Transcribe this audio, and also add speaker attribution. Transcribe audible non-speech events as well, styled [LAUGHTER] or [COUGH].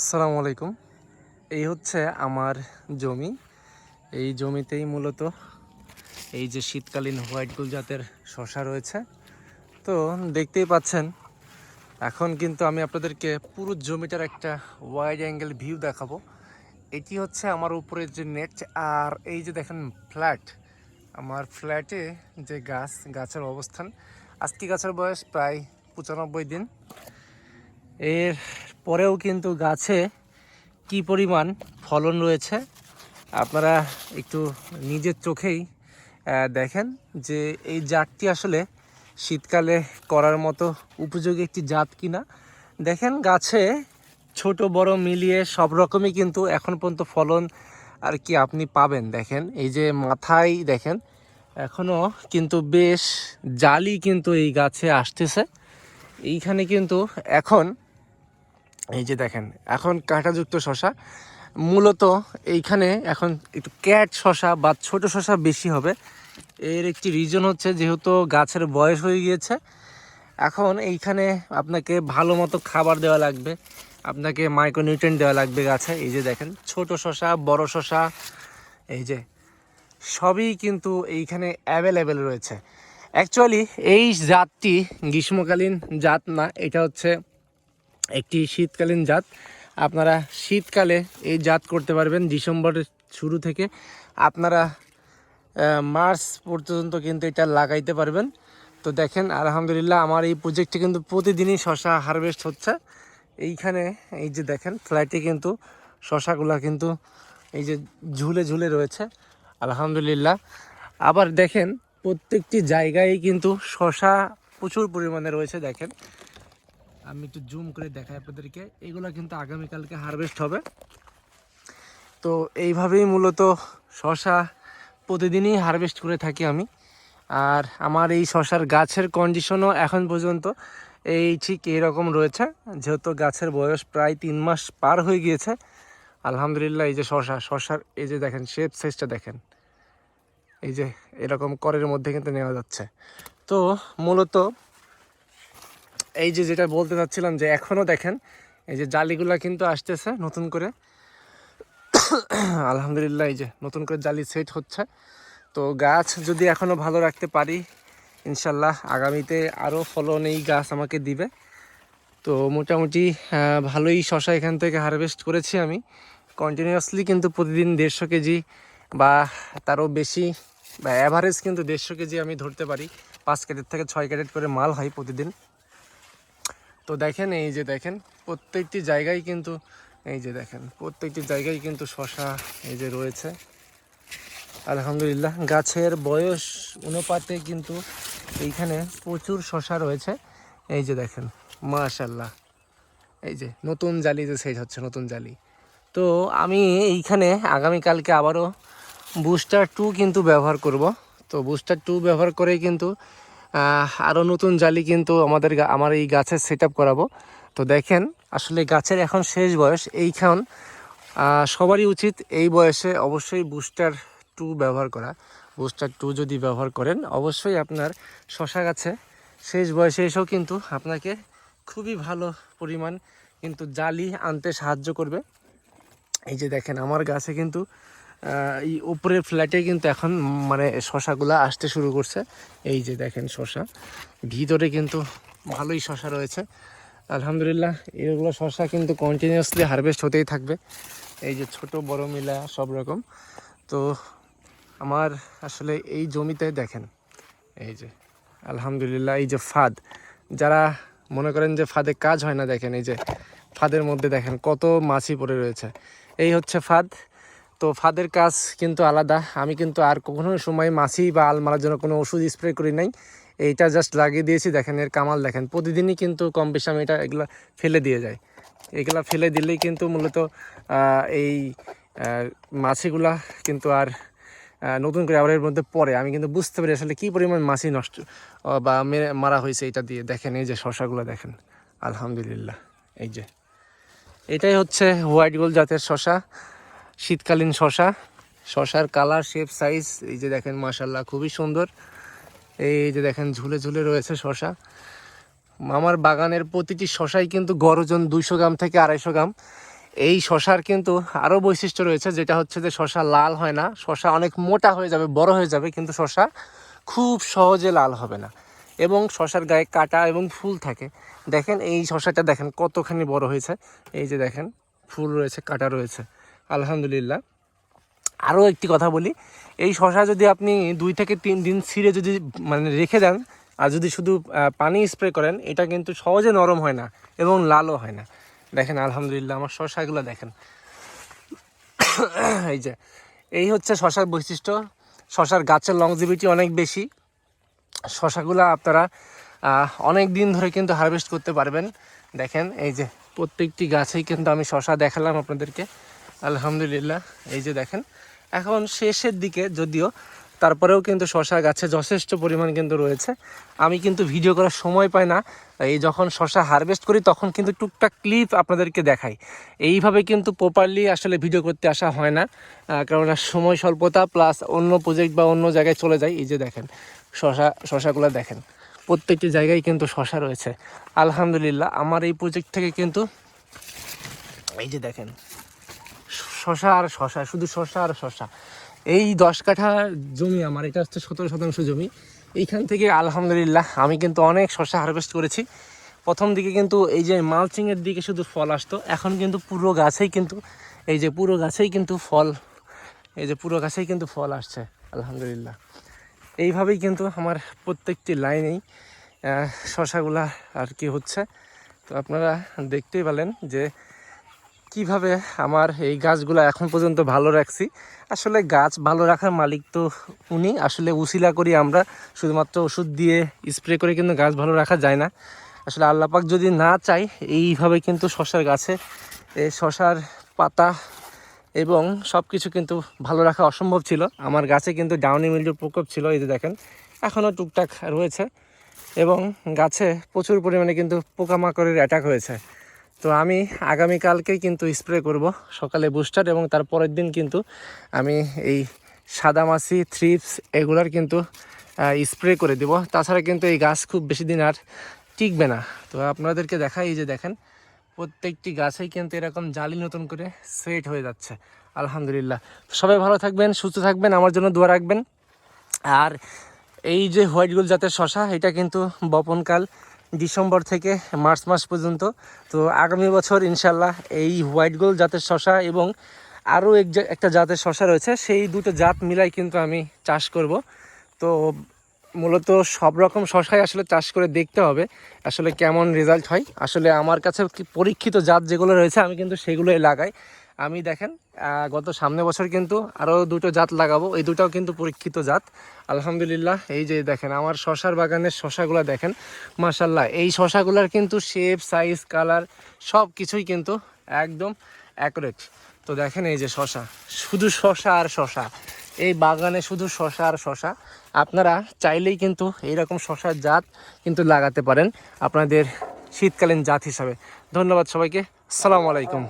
Speaker 1: আসসালামু আলাইকুম। এই হচ্ছে আমার জমি। এই জমিতেই মূলত এই যে শীতকালীন হোয়াইট গুল জাতের শশা রয়েছে। তো দেখতেই পাচ্ছেন, এখন কিন্তু আমি আপনাদেরকে পুরো জমিটার একটা ওয়াইড অ্যাঙ্গেল ভিউ দেখাবো। এটি হচ্ছে আমার উপরের যে নেট আর এই যে দেখেন ফ্ল্যাট আমার ফ্ল্যাটে যে গাছ, গাছের অবস্থান। আজকে গাছের বয়স প্রায় পঁচানব্বই দিন। এর পরেও কিন্তু গাছে কি পরিমাণ ফলন রয়েছে, আপনারা একটু নিজের চোখেই দেখেন যে এই জাতটি আসলে শীতকালে করার মতো উপযোগী একটি জাত কিনা। দেখেন গাছে ছোট, বড় মিলিয়ে সব রকমই কিন্তু এখন পর্যন্ত ফলন আর কি আপনি পাবেন। দেখেন এই যে মাথায়, দেখেন এখনও কিন্তু বেশ জালি কিন্তু এই গাছে আসতেছে। এইখানে কিন্তু এখন এই যে দেখেন, এখন কাঁটাযুক্ত শশা মূলত এইখানে এখন একটু ক্যাট শশা বা ছোট শশা বেশি হবে। এর একটি রিজন হচ্ছে যেহেতু গাছের বয়স হয়ে গিয়েছে। এখন এইখানে আপনাকে ভালো মতো খাবার দেওয়া লাগবে। আপনাকে মাইক্রোনিউট্রেন্ট দেওয়া লাগবে গাছে। এই যে দেখেন, ছোট শশা বড় শশা এই যে সবই কিন্তু এইখানে অ্যাভেলেবেল রয়েছে। অ্যাকচুয়ালি এই জাতটি গ্রীষ্মকালীন জাত না, এটা হচ্ছে একটি শীতকালীন জাত। আপনারা শীতকালে এই জাত করতে পারবেন। ডিসেম্বরের শুরু থেকে আপনারা মার্চ পর্যন্ত কিন্তু এটা লাগাইতে পারবেন। তো দেখেন, আলহামদুলিল্লাহ আমার এই প্রজেক্টে কিন্তু প্রতিদিনই শশা হারভেস্ট হচ্ছে। এইখানে এই যে দেখেন ফ্ল্যাটে কিন্তু শশাগুলা কিন্তু এই যে ঝুলে ঝুলে রয়েছে। আলহামদুলিল্লাহ। আবার দেখেন, প্রত্যেকটি জায়গায় কিন্তু শশা প্রচুর পরিমাণে রয়েছে। দেখেন আমি একটু জুম করে দেখাই আপনাদেরকে। এগুলো কিন্তু আগামীকালকে হারভেস্ট হবে। তো এইভাবেই মূলত শশা প্রতিদিনই হারভেস্ট করে থাকি আমি। আর আমার এই শশার গাছের কন্ডিশনও এখন পর্যন্ত এই ঠিক এরকম রয়েছে, যেহেতু গাছের বয়স প্রায় তিন মাস পার হয়ে গিয়েছে। আলহামদুলিল্লাহ, এই যে শশা, শশার এই যে দেখেন শেপ সাইজটা দেখেন। এই যে এরকম করের মধ্যে কিন্তু নেওয়া যাচ্ছে। তো মূলত এই যে যেটা বলতে চাচ্ছিলাম যে এখনও দেখেন, এই যে জালিগুলা কিন্তু আসতেছে নতুন করে। [COUGHS] আলহামদুলিল্লাহ, এই যে নতুন করে জালি সেট হচ্ছে। তো গাছ যদি এখনও ভালো রাখতে পারি, ইনশাল্লাহ আগামীতে আরও ফলন এই গাছ আমাকে দিবে। তো মোটামুটি ভালোই শশা এখান থেকে হারভেস্ট করেছি আমি। কন্টিনিউয়াসলি কিন্তু প্রতিদিন দেড়শো কেজি বা তারও বেশি, বা অ্যাভারেজ কিন্তু দেড়শো কেজি আমি ধরতে পারি। পাঁচ ক্যারেট থেকে ছয় ক্যারেট করে মাল হয় প্রতিদিন। তো দেখেন, এই যে দেখেন, প্রত্যেকটি জায়গায় কিন্তু, এই যে দেখেন, প্রত্যেকটি জায়গায় কিন্তু শশা এই যে রয়েছে। আলহামদুলিল্লাহ, গাছের বয়স অনুপাতে কিন্তু এইখানে প্রচুর শশা রয়েছে। এই যে দেখেন মাশাল্লাহ এই যে নতুন জালি যে সেট হচ্ছে, নতুন জালি। তো আমি এইখানে আগামীকালকে আবারও বুস্টার টু কিন্তু ব্যবহার করব। তো বুস্টার টু ব্যবহার করে কিন্তু আরও নতুন জালি কিন্তু আমাদের আমার এই গাছের সেট আপ করাবো। তো দেখেন, আসলে গাছের এখন শেষ বয়স। এইখান সবারই উচিত এই বয়সে অবশ্যই বুস্টার টু ব্যবহার করা। বুস্টার টু যদি ব্যবহার করেন, অবশ্যই আপনার শশা গাছে শেষ বয়সে এসেও কিন্তু আপনাকে খুবই ভালো পরিমাণ কিন্তু জালি আনতে সাহায্য করবে। এই যে দেখেন, আমার গাছে কিন্তু এই উপরের ফ্ল্যাটে কিন্তু এখন মানে শশাগুলো আসতে শুরু করছে। এই যে দেখেন শশা। ভিতরে কিন্তু ভালোই শশা রয়েছে। আলহামদুলিল্লাহ, এগুলো শশা কিন্তু কন্টিনিউয়াসলি হারভেস্ট হতেই থাকবে। এই যে ছোট, বড় মিলা, সব রকম। তো আমার আসলে এই জমিতে দেখেন, এই যে, আলহামদুলিল্লাহ, এই যে ফাদ। যারা মনে করেন যে ফাদে কাজ হয় না, দেখেন এই যে, ফাদের মধ্যে দেখেন কত মাছি পড়ে রয়েছে। এই হচ্ছে ফাদ। তো ফাদের কাজ কিন্তু আলাদা। আমি কিন্তু আর কখনো সময় মাছি বা আল মারার জন্য কোনো ওষুধ স্প্রে করি নাই। এইটা জাস্ট লাগিয়ে দিয়েছি, দেখেন এর কামাল দেখেন। প্রতিদিনই কিন্তু কম বেশি আমি এটা এগুলো ফেলে দিয়ে যাই। এগুলা ফেলে দিলেই কিন্তু মূলত এই মাছিগুলা কিন্তু আর নতুন করে আবার এর মধ্যে পড়ে। আমি কিন্তু বুঝতে পারি আসলে কী পরিমাণ মাছি নষ্ট বা মেরে, মারা হয়েছে এটা দিয়ে। দেখেন এই যে শশাগুলো দেখেন, আলহামদুলিল্লাহ, এই যে। এটাই হচ্ছে হোয়াইট গোল্ড জাতের শশা। শীতকালীন শশা। শশার কালার শেপ সাইজ এই যে দেখেন মাশাল্লাহ খুবই সুন্দর। এই যে দেখেন, ঝুলে ঝুলে রয়েছে শশা। আমার বাগানের প্রতিটি শশাই কিন্তু গড় ওজন দুইশো গ্রাম থেকে আড়াইশো গ্রাম। এই শশার কিন্তু আরও বৈশিষ্ট্য রয়েছে, যেটা হচ্ছে যে শশা লাল হয় না। শশা অনেক মোটা হয়ে যাবে, বড় হয়ে যাবে, কিন্তু শশা খুব সহজে লাল হবে না। এবং শশার গায়ে কাটা এবং ফুল থাকে। দেখেন, এই শশাটা দেখেন কতখানি বড় হয়েছে। এই যে দেখেন, ফুল রয়েছে, কাটা রয়েছে। আলহামদুলিল্লাহ। আরও একটি কথা বলি, এই শশা যদি আপনি দুই থেকে তিন দিন ছিঁড়ে যদি মানে রেখে দেন, আর যদি শুধু পানি স্প্রে করেন, এটা কিন্তু সহজে নরম হয় না এবং লালও হয় না। দেখেন, আলহামদুলিল্লাহ, আমার শশাগুলো দেখেন। [COUGHS] এই যে, এই হচ্ছে শশার বৈশিষ্ট্য। শশার গাছের লংজিভিটি অনেক বেশি। শশাগুলো আপনারা অনেক দিন ধরে কিন্তু হারভেস্ট করতে পারবেন। দেখেন, এই যে, প্রত্যেকটি গাছেই কিন্তু আমি শশা দেখালাম আপনাদেরকে। আলহামদুলিল্লাহ, এই যে দেখেন। এখন শেষের দিকে যদিও, তারপরেও কিন্তু শশা গাছে যথেষ্ট পরিমাণ কিন্তু রয়েছে। আমি কিন্তু ভিডিও করার সময় পাই না। এই যখন শশা হারভেস্ট করি, তখন কিন্তু টুকটাক ক্লিপ আপনাদেরকে দেখাই। এইভাবে কিন্তু প্রপারলি আসলে ভিডিও করতে আসা হয় না। কারণ সময় স্বল্পতা প্লাস অন্য প্রজেক্ট বা অন্য জায়গায় চলে যায়। এই যে দেখেন, শশা, শশাগুলো দেখেন। প্রত্যেকটি জায়গায় কিন্তু শশা রয়েছে। আলহামদুলিল্লাহ, আমার এই প্রজেক্ট থেকে কিন্তু, এই যে দেখেন শশা আর শশা, শুধু শশা আর শশা। এই দশ কাঠা জমি আমার, এটা হচ্ছে সতেরো শতাংশ জমি। এইখান থেকে আলহামদুলিল্লাহ, আমি কিন্তু অনেক শশা হারভেস্ট করেছি। প্রথম দিকে কিন্তু এই যে মালচিংয়ের দিকে শুধু ফল আসতো, এখন কিন্তু পুরো গাছেই কিন্তু, এই যে পুরো গাছেই কিন্তু ফল, এই যে পুরো গাছেই কিন্তু ফল আসছে, আলহামদুলিল্লাহ। এইভাবেই কিন্তু আমার প্রত্যেকটি লাইনেই শশাগুলা আর কি হচ্ছে। তো আপনারা দেখতেই পেলেন যে কীভাবে আমার এই গাছগুলো এখন পর্যন্ত ভালো রাখছি? আসলে গাছ ভালো রাখার মালিক তো উনি। আসলে উসিলা করি আমরা, শুধুমাত্র ওষুধ দিয়ে স্প্রে করে কিন্তু গাছ ভালো রাখা যায় না। আসলে আল্লাপাক যদি না চাই এইভাবে কিন্তু শশার গাছে এই শশার পাতা এবং সব কিছু কিন্তু ভালো রাখা অসম্ভব ছিল। আমার গাছে কিন্তু ডাউনি মিল্ডুর প্রকোপ ছিল, এই যে দেখেন এখনও টুকটাক রয়েছে এবং গাছে প্রচুর পরিমাণে কিন্তু পোকামাকড়ের অ্যাটাক হয়েছে। তো আমি আগামীকালকেই কিন্তু স্প্রে করব সকালে বুস্টার এবং তার পরের দিন কিন্তু আমি এই সাদামাছি থ্রিপস এগুলার কিন্তু স্প্রে করে দেব। তাছাড়া কিন্তু এই গাছ খুব বেশি দিন আর টিকবে না। তো আপনাদেরকে দেখাই, এই যে দেখেন, প্রত্যেকটি গাছেই কিন্তু এরকম জালি নতুন করে সেট হয়ে যাচ্ছে। আলহামদুলিল্লাহ। সবাই ভালো থাকবেন, সুস্থ থাকবেন, আমার জন্য দোয়া রাখবেন। আর এই যে হোয়াইট গোল জাতের শশা, এটা কিন্তু বপনকাল। ডিসেম্বর থেকে মার্চ মাস পর্যন্ত। তো আগামী বছর ইনশাল্লাহ এই হোয়াইট গোল জাতের শশা এবং আরও এক একটা জাতের শশা রয়েছে, সেই দুটো জাত মিলাই কিন্তু আমি চাষ করব। তো মূলত সব রকম শশাই আসলে চাষ করে দেখতে হবে, আসলে কেমন রেজাল্ট হয়। আসলে আমার কাছে পরীক্ষিত জাত যেগুলো রয়েছে, আমি কিন্তু সেগুলোই লাগাই। আমি দেখেন গত সামনে বছর কিন্তু আরও দুটো জাত লাগাবো। এই দুটাও কিন্তু পরীক্ষিত জাত। আলহামদুলিল্লাহ, এই যে দেখেন, আমার শশার বাগানের শশাগুলো দেখেন মাশাল্লাহ এই শশাগুলোর কিন্তু শেপ সাইজ কালার সব কিছুই কিন্তু একদম অ্যাকুরেট তো দেখেন এই যে শশা, শুধু শশা আর শশা, এই বাগানে শুধু শশা আর শশা, আপনারা চাইলেই কিন্তু এইরকম শশার জাত কিন্তু লাগাতে পারেন আপনাদের শীতকালীন জাত হিসাবে। ধন্যবাদ সবাইকে, আসসালামু আলাইকুম।